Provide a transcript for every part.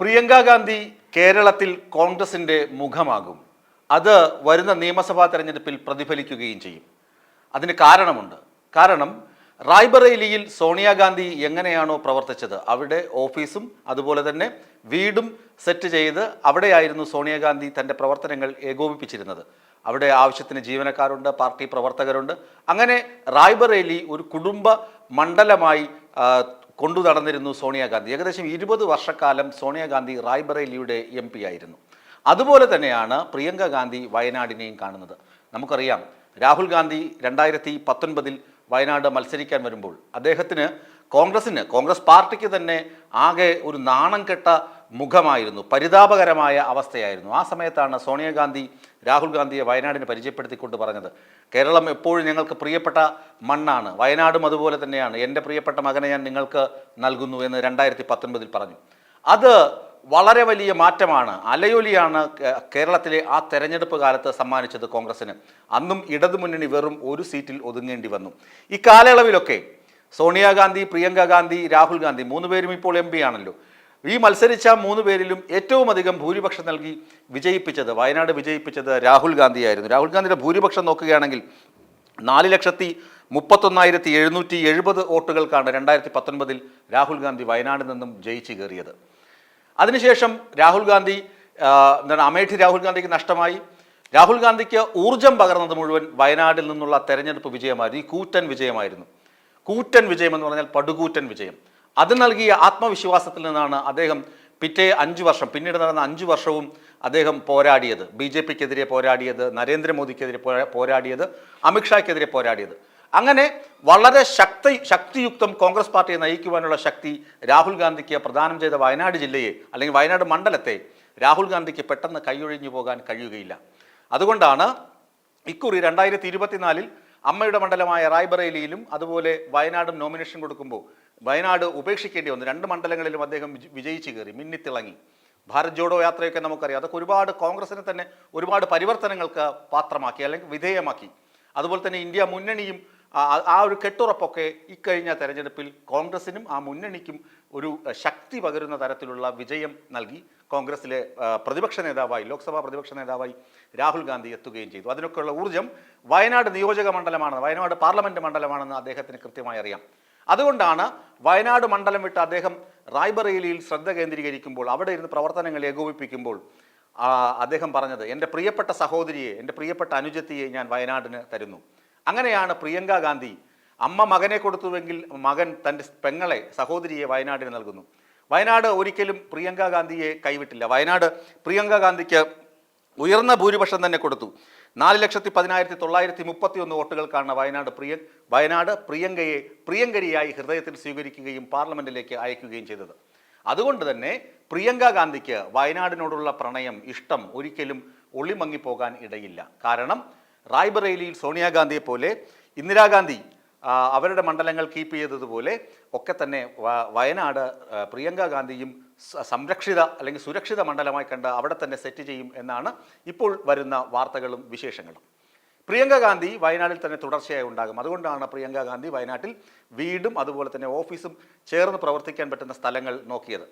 പ്രിയങ്ക ഗാന്ധി കേരളത്തിൽ കോൺഗ്രസിന്റെ മുഖമാകും. അത് വരുന്ന നിയമസഭാ തെരഞ്ഞെടുപ്പിൽ പ്രതിഫലിക്കുകയും ചെയ്യും. അതിന് കാരണമുണ്ട്. കാരണം റായ്ബറേലിയിൽ സോണിയാഗാന്ധി എങ്ങനെയാണോ പ്രവർത്തിച്ചത് അവിടെ ഓഫീസും അതുപോലെ തന്നെ വീടും സെറ്റ് ചെയ്ത് അവിടെയായിരുന്നു സോണിയാഗാന്ധി തന്റെ പ്രവർത്തനങ്ങൾ ഏകോപിപ്പിച്ചിരുന്നത്. അവിടെ ആവശ്യത്തിന് ജീവനക്കാരുണ്ട് പാർട്ടി പ്രവർത്തകരുണ്ട്. അങ്ങനെ റായ്ബറേലി ഒരു കുടുംബ മണ്ഡലമായി കൊണ്ടു നടന്നിരുന്നു സോണിയാഗാന്ധി ഏകദേശം ഇരുപത് വർഷക്കാലം സോണിയാഗാന്ധി റായ്ബറേലിയുടെ എം പി ആയിരുന്നു. അതുപോലെ തന്നെയാണ് പ്രിയങ്ക ഗാന്ധി വയനാടിനെയും കാണുന്നത്. നമുക്കറിയാം രാഹുൽ ഗാന്ധി രണ്ടായിരത്തി പത്തൊൻപതിൽ വയനാട് മത്സരിക്കാൻ വരുമ്പോൾ അദ്ദേഹത്തിന് കോൺഗ്രസ്സിന് കോൺഗ്രസ് പാർട്ടിക്ക് തന്നെ ആകെ ഒരു നാണം കെട്ട മുഖമായിരുന്നു. പരിതാപകരമായ അവസ്ഥയായിരുന്നു. ആ സമയത്താണ് സോണിയാഗാന്ധി രാഹുൽ ഗാന്ധിയെ വയനാടിന് പരിചയപ്പെടുത്തിക്കൊണ്ട് പറഞ്ഞത്. കേരളം എപ്പോഴും ഞങ്ങൾക്ക് പ്രിയപ്പെട്ട മണ്ണാണ്. വയനാടും അതുപോലെ തന്നെയാണ്. എന്റെ പ്രിയപ്പെട്ട മകനെ ഞാൻ നിങ്ങൾക്ക് നൽകുന്നു എന്ന് രണ്ടായിരത്തി പത്തൊൻപതിൽ പറഞ്ഞു. അത് വളരെ വലിയ മാറ്റമാണ്. അലയൊലിയാണ് കേരളത്തിലെ ആ തെരഞ്ഞെടുപ്പ് കാലത്ത് സമ്മാനിച്ചത് കോൺഗ്രസിന് അന്നും ഇടതുമുന്നണി വെറും ഒരു സീറ്റിൽ ഒതുങ്ങേണ്ടി വന്നു. ഈ കാലയളവിലൊക്കെ സോണിയാഗാന്ധി പ്രിയങ്ക ഗാന്ധി രാഹുൽ ഗാന്ധി മൂന്ന് പേരും ഇപ്പോൾ എം ആണല്ലോ. ഈ മത്സരിച്ച മൂന്ന് പേരിലും ഏറ്റവും അധികം ഭൂരിപക്ഷം നൽകി വിജയിപ്പിച്ചത് വയനാട് വിജയിപ്പിച്ചത് രാഹുൽ ഗാന്ധിയായിരുന്നു. രാഹുൽ ഗാന്ധിയുടെ ഭൂരിപക്ഷം നോക്കുകയാണെങ്കിൽ നാല് ലക്ഷത്തി മുപ്പത്തൊന്നായിരത്തി എഴുന്നൂറ്റി എഴുപത് വോട്ടുകൾക്കാണ് രണ്ടായിരത്തി പത്തൊൻപതിൽ രാഹുൽ ഗാന്ധി വയനാട് നിന്നും ജയിച്ചു കയറിയത്. അതിനുശേഷം രാഹുൽ ഗാന്ധി എന്താണ് അമേഠി രാഹുൽ ഗാന്ധിക്ക് നഷ്ടമായി. രാഹുൽ ഗാന്ധിക്ക് ഊർജം പകർന്നത് മുഴുവൻ വയനാടിൽ നിന്നുള്ള തെരഞ്ഞെടുപ്പ് വിജയമായിരുന്നു. ഈ കൂറ്റൻ വിജയമായിരുന്നു. കൂറ്റൻ വിജയം എന്ന് പറഞ്ഞാൽ പടുകൂറ്റൻ വിജയം. അത് നൽകിയ ആത്മവിശ്വാസത്തിൽ നിന്നാണ് അദ്ദേഹം പിറ്റേ അഞ്ച് വർഷം പിന്നീട് നടന്ന അഞ്ച് വർഷവും അദ്ദേഹം പോരാടിയത്. ബി ജെ പിക്കെതിരെ പോരാടിയത് നരേന്ദ്രമോദിക്കെതിരെ പോരാ- പോരാടിയത് അമിത്ഷായ്ക്കെതിരെ പോരാടിയത്. അങ്ങനെ വളരെ ശക്തി ശക്തിയുക്തം കോൺഗ്രസ് പാർട്ടിയെ നയിക്കുവാനുള്ള ശക്തി രാഹുൽ ഗാന്ധിക്ക് പ്രദാനം ചെയ്ത വയനാട് ജില്ലയെ അല്ലെങ്കിൽ വയനാട് മണ്ഡലത്തെ രാഹുൽ ഗാന്ധിക്ക് പെട്ടെന്ന് കൈയൊഴിഞ്ഞു പോകാൻ കഴിയുകയില്ല. അതുകൊണ്ടാണ് ഇക്കുറി രണ്ടായിരത്തി ഇരുപത്തിനാലിൽ അമ്മയുടെ മണ്ഡലമായ റായ്ബറേലിയിലും അതുപോലെ വയനാടും നോമിനേഷൻ കൊടുക്കുമ്പോൾ വയനാട് ഉപേക്ഷിക്കേണ്ടി വന്നു. രണ്ട് മണ്ഡലങ്ങളിലും അദ്ദേഹം വിജ- വിജയിച്ചു കയറി മിന്നിത്തിളങ്ങി. ഭാരത് ജോഡോ യാത്രയൊക്കെ നമുക്കറിയാം. അതൊക്കെ ഒരുപാട് കോൺഗ്രസിനെ തന്നെ ഒരുപാട് പരിവർത്തനങ്ങൾക്ക് പാത്രമാക്കി അല്ലെങ്കിൽ വിധേയമാക്കി. അതുപോലെ തന്നെ ഇന്ത്യ മുന്നണിയും ആ ഒരു കെട്ടുറപ്പൊക്കെ ഇക്കഴിഞ്ഞ തെരഞ്ഞെടുപ്പിൽ കോൺഗ്രസിനും ആ മുന്നണിക്കും ഒരു ശക്തി പകരുന്ന തരത്തിലുള്ള വിജയം നൽകി കോൺഗ്രസിലെ പ്രതിപക്ഷ നേതാവായി ലോക്സഭാ പ്രതിപക്ഷ നേതാവായി രാഹുൽ ഗാന്ധി എത്തുകയും ചെയ്തു. അതിനൊക്കെയുള്ള ഊർജം വയനാട് നിയോജക മണ്ഡലമാണ് വയനാട് പാർലമെന്റ് മണ്ഡലമാണെന്ന് അദ്ദേഹത്തിന് കൃത്യമായി അറിയാം. അതുകൊണ്ടാണ് വയനാട് മണ്ഡലം വിട്ട് അദ്ദേഹം റായ്ബറേലിയിൽ ശ്രദ്ധ കേന്ദ്രീകരിക്കുമ്പോൾ അവിടെ ഇരുന്ന് പ്രവർത്തനങ്ങൾ ഏകോപിപ്പിക്കുമ്പോൾ അദ്ദേഹം പറഞ്ഞത് എന്റെ പ്രിയപ്പെട്ട സഹോദരിയെ എന്റെ പ്രിയപ്പെട്ട അനുജത്തിയെ ഞാൻ വയനാടിന് തരുന്നു. അങ്ങനെയാണ് പ്രിയങ്ക ഗാന്ധി അമ്മ മകനെ കൊടുത്തുവെങ്കിൽ മകൻ തന്റെ പെങ്ങളെ സഹോദരിയെ വയനാടിന് നൽകുന്നു. വയനാട് ഒരിക്കലും പ്രിയങ്ക ഗാന്ധിയെ കൈവിട്ടില്ല. വയനാട് പ്രിയങ്ക ഗാന്ധിക്ക് ഉയർന്ന ഭൂരിപക്ഷം തന്നെ കൊടുത്തു. നാല് ലക്ഷത്തി പതിനായിരത്തി തൊള്ളായിരത്തി മുപ്പത്തി ഒന്ന് വോട്ടുകൾക്കാണ് വയനാട് പ്രിയ വയനാട് പ്രിയങ്കയെ പ്രിയങ്കരിയായി ഹൃദയത്തിൽ സ്വീകരിക്കുകയും പാർലമെന്റിലേക്ക് അയക്കുകയും ചെയ്തത്. അതുകൊണ്ട് തന്നെ പ്രിയങ്ക ഗാന്ധിക്ക് വയനാടിനോടുള്ള പ്രണയം ഇഷ്ടം ഒരിക്കലും ഒളിമങ്ങിപ്പോകാൻ ഇടയില്ല. കാരണം റായ്ബറേലിയിൽ സോണിയാഗാന്ധിയെ പോലെ ഇന്ദിരാഗാന്ധി അവരുടെ മണ്ഡലങ്ങൾ കീപ്പ് ചെയ്തതുപോലെ ഒക്കെ തന്നെ വയനാട് പ്രിയങ്ക ഗാന്ധിയും സംരക്ഷിത അല്ലെങ്കിൽ സുരക്ഷിത മണ്ഡലമായി കണ്ട് അവിടെ തന്നെ സെറ്റ് ചെയ്യും എന്നാണ് ഇപ്പോൾ വരുന്ന വാർത്തകളും വിശേഷങ്ങളും. പ്രിയങ്ക ഗാന്ധി വയനാട്ടിൽ തന്നെ തുടർച്ചയായി ഉണ്ടാകും. അതുകൊണ്ടാണ് പ്രിയങ്ക ഗാന്ധി വയനാട്ടിൽ വീടും അതുപോലെ തന്നെ ഓഫീസും ചേർന്ന് പ്രവർത്തിക്കാൻ പറ്റുന്ന സ്ഥലങ്ങൾ നോക്കിയത്.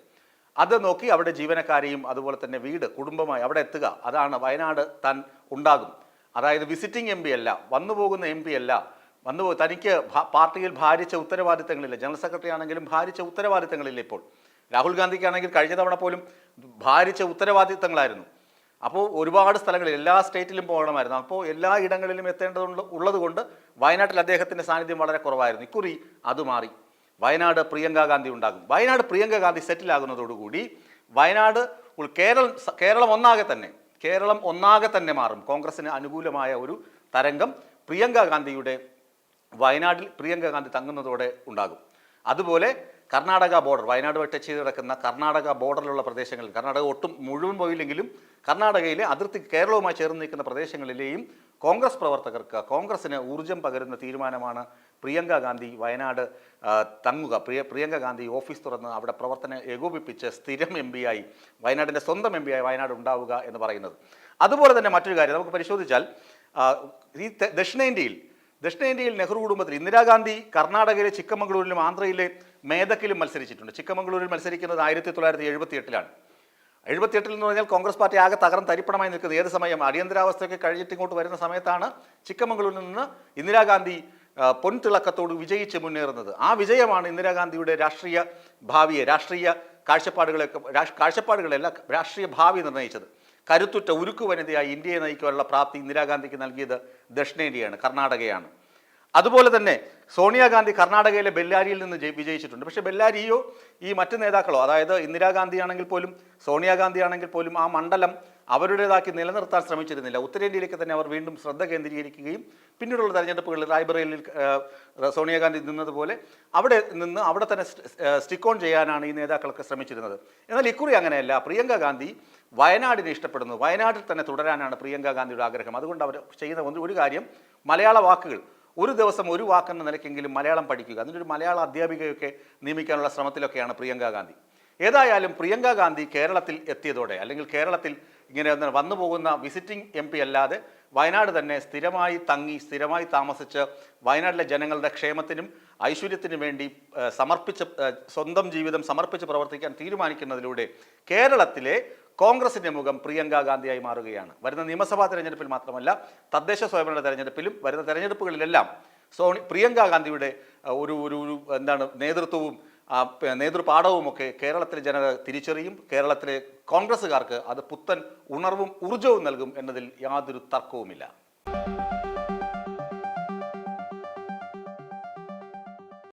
അത് നോക്കി അവിടെ ജീവനക്കാരെയും അതുപോലെ തന്നെ വീട് കുടുംബമായി അവിടെ എത്തുക അതാണ് വയനാട് താൻ ഉണ്ടാകും. അതായത് വിസിറ്റിംഗ് എം അല്ല വന്നു പോകുന്ന എം അല്ല വന്നു തനിക്ക് പാർട്ടിയിൽ ഭാരിച്ച ഉത്തരവാദിത്തങ്ങളില്ല. ജനറൽ സെക്രട്ടറി ആണെങ്കിലും ഭാരിച്ച ഉത്തരവാദിത്തങ്ങളില്ല ഇപ്പോൾ. രാഹുൽ ഗാന്ധിക്കാണെങ്കിൽ കഴിഞ്ഞ തവണ പോലും ഭാരിച്ച ഉത്തരവാദിത്തങ്ങളായിരുന്നു. അപ്പോൾ ഒരുപാട് സ്ഥലങ്ങളിൽ എല്ലാ സ്റ്റേറ്റിലും പോകണമായിരുന്നു. അപ്പോൾ എല്ലാ ഇടങ്ങളിലും എത്തേണ്ടതുണ്ട് ഉള്ളതുകൊണ്ട് വയനാട്ടിൽ അദ്ദേഹത്തിന്റെ സാന്നിധ്യം വളരെ കുറവായിരുന്നു. ഇക്കുറി അത് മാറി. വയനാട് പ്രിയങ്ക ഗാന്ധി ഉണ്ടാകും. വയനാട് പ്രിയങ്ക ഗാന്ധി സെറ്റിലാകുന്നതോടുകൂടി വയനാട് കേരളം കേരളം ഒന്നാകെ തന്നെ കേരളം ഒന്നാകെ തന്നെ മാറും. കോൺഗ്രസിന് അനുകൂലമായ ഒരു തരംഗം പ്രിയങ്ക ഗാന്ധിയുടെ വയനാട്ടിൽ പ്രിയങ്ക ഗാന്ധി തങ്ങുന്നതോടെ ഉണ്ടാകും. അതുപോലെ കർണാടക ബോർഡർ വയനാട് ടച്ച് ചെയ്ത് കിടക്കുന്ന കർണാടക ബോർഡറിലുള്ള പ്രദേശങ്ങളിൽ കർണാടക ഒട്ടും മുഴുവൻ പോയില്ലെങ്കിലും കർണാടകയിലെ അതിർത്തി കേരളവുമായി ചേർന്ന് നിൽക്കുന്ന പ്രദേശങ്ങളിലെയും കോൺഗ്രസ് പ്രവർത്തകർക്ക് കോൺഗ്രസിന് ഊർജം പകരുന്ന തീരുമാനമാണ് പ്രിയങ്ക ഗാന്ധി വയനാട് തങ്ങുക. പ്രിയ പ്രിയങ്ക ഗാന്ധി ഓഫീസ് തുറന്ന് അവിടെ പ്രവർത്തനം ഏകോപിപ്പിച്ച് സ്ഥിരം എം പി ആയി വയനാടിന്റെ സ്വന്തം എം പി ആയി വയനാട് ഉണ്ടാവുക എന്ന് പറയുന്നത്. അതുപോലെ തന്നെ മറ്റൊരു കാര്യം നമുക്ക് പരിശോധിച്ചാൽ ഈ ദക്ഷിണേന്ത്യയിൽ ദക്ഷിണേന്ത്യയിൽ നെഹ്റു കുടുംബത്തിൽ ഇന്ദിരാഗാന്ധി കർണാടകയിലെ ചിക്കമംഗളൂരിലും ആന്ധ്രയിലെ മേദക്കിലും മത്സരിച്ചിട്ടുണ്ട്. ചിക്കമംഗളൂരിൽ മത്സരിക്കുന്നത് ആയിരത്തി തൊള്ളായിരത്തി എഴുപത്തി എട്ടിലാണ് എഴുപത്തിയെട്ടിൽ എന്ന് പറഞ്ഞാൽ കോൺഗ്രസ് പാർട്ടി ആകെ തകർന്ന് തരിപ്പണമായി നിൽക്കുന്നത് ഏത് സമയം അടിയന്തരാവസ്ഥയൊക്കെ കഴിഞ്ഞിട്ട് ഇങ്ങോട്ട് വരുന്ന സമയത്താണ് ചിക്കമംഗളൂരിൽ നിന്ന് ഇന്ദിരാഗാന്ധി പൊൻതിളക്കത്തോട് വിജയിച്ച് മുന്നേറുന്നത്. ആ വിജയമാണ് ഇന്ദിരാഗാന്ധിയുടെ രാഷ്ട്രീയ ഭാവിയെ രാഷ്ട്രീയ കാഴ്ചപ്പാടുകളെയൊക്കെ കാഴ്ചപ്പാടുകളല്ല രാഷ്ട്രീയ ഭാവി നിർണയിച്ചത് കരുത്തുറ്റ ഉരുക്കു വനിതയായി ഇന്ത്യയെ നയിക്കാനുള്ള പ്രാപ്തി ഇന്ദിരാഗാന്ധിക്ക് നൽകിയത് ദക്ഷിണേന്ത്യയാണ് കർണാടകയാണ്. അതുപോലെ തന്നെ സോണിയാഗാന്ധി കർണാടകയിലെ ബെല്ലാരിയിൽ നിന്ന് ജയി- വിജയിച്ചിട്ടുണ്ട്. പക്ഷേ ബെല്ലാരിയോ ഈ മറ്റ് നേതാക്കളോ അതായത് ഇന്ദിരാഗാന്ധി ആണെങ്കിൽ പോലും സോണിയാഗാന്ധി ആണെങ്കിൽ പോലും ആ മണ്ഡലം അവരുടേതാക്കി നിലനിർത്താൻ ശ്രമിച്ചിരുന്നില്ല. ഉത്തരേന്ത്യയിലേക്ക് തന്നെ അവർ വീണ്ടും ശ്രദ്ധ കേന്ദ്രീകരിക്കുകയും പിന്നീടുള്ള തെരഞ്ഞെടുപ്പുകളിൽ റായ്ബറേലിൽ സോണിയാഗാന്ധി നിന്നതുപോലെ അവിടെ നിന്ന് അവിടെ തന്നെ സ്റ്റിക്ക് ഓൺ ചെയ്യാനാണ് ഈ നേതാക്കളൊക്കെ ശ്രമിച്ചിരുന്നത്. എന്നാൽ ഇക്കുറി അങ്ങനെയല്ല. പ്രിയങ്ക ഗാന്ധി വയനാടിനെ ഇഷ്ടപ്പെടുന്നു. വയനാട്ടിൽ തന്നെ തുടരാനാണ് പ്രിയങ്ക ഗാന്ധിയുടെ ആഗ്രഹം. അതുകൊണ്ട് അവർ ചെയ്യുന്ന ഒരു കാര്യം മലയാള വാക്കുകൾ. ഒരു ദിവസം ഒരു വാക്കെന്ന നിലയ്ക്കെങ്കിലും മലയാളം പഠിക്കുക. അതിനൊരു മലയാള അധ്യാപികയൊക്കെ നിയമിക്കാനുള്ള ശ്രമത്തിലൊക്കെയാണ് പ്രിയങ്ക ഗാന്ധി. ഏതായാലും പ്രിയങ്ക ഗാന്ധി കേരളത്തിൽ എത്തിയതോടെ അല്ലെങ്കിൽ കേരളത്തിൽ ഇങ്ങനെ വന്നു പോകുന്ന വിസിറ്റിംഗ് എം പി അല്ലാതെ വയനാട് തന്നെ സ്ഥിരമായി തങ്ങി സ്ഥിരമായി താമസിച്ച് വയനാട്ടിലെ ജനങ്ങളുടെ ക്ഷേമത്തിനും ഐശ്വര്യത്തിനും വേണ്ടി സമർപ്പിച്ച് സ്വന്തം ജീവിതം സമർപ്പിച്ച് പ്രവർത്തിക്കാൻ തീരുമാനിക്കുന്നതിലൂടെ കേരളത്തിലെ കോൺഗ്രസിന്റെ മുഖം പ്രിയങ്ക ഗാന്ധിയായി മാറുകയാണ്. വരുന്ന നിയമസഭാ തെരഞ്ഞെടുപ്പിൽ മാത്രമല്ല തദ്ദേശ സ്വയംഭരണ തെരഞ്ഞെടുപ്പിലും വരുന്ന തെരഞ്ഞെടുപ്പുകളിലെല്ലാം സോണി പ്രിയങ്ക ഗാന്ധിയുടെ ഒരു ഒരു എന്താണ് നേതൃത്വവും നേതൃപാഠവുമൊക്കെ കേരളത്തിലെ ജനത തിരിച്ചറിയും കേരളത്തിലെ കോൺഗ്രസ്സുകാർക്ക് അത് പുത്തൻ ഉണർവും ഊർജവും നൽകും എന്നതിൽ യാതൊരു തർക്കവുമില്ല.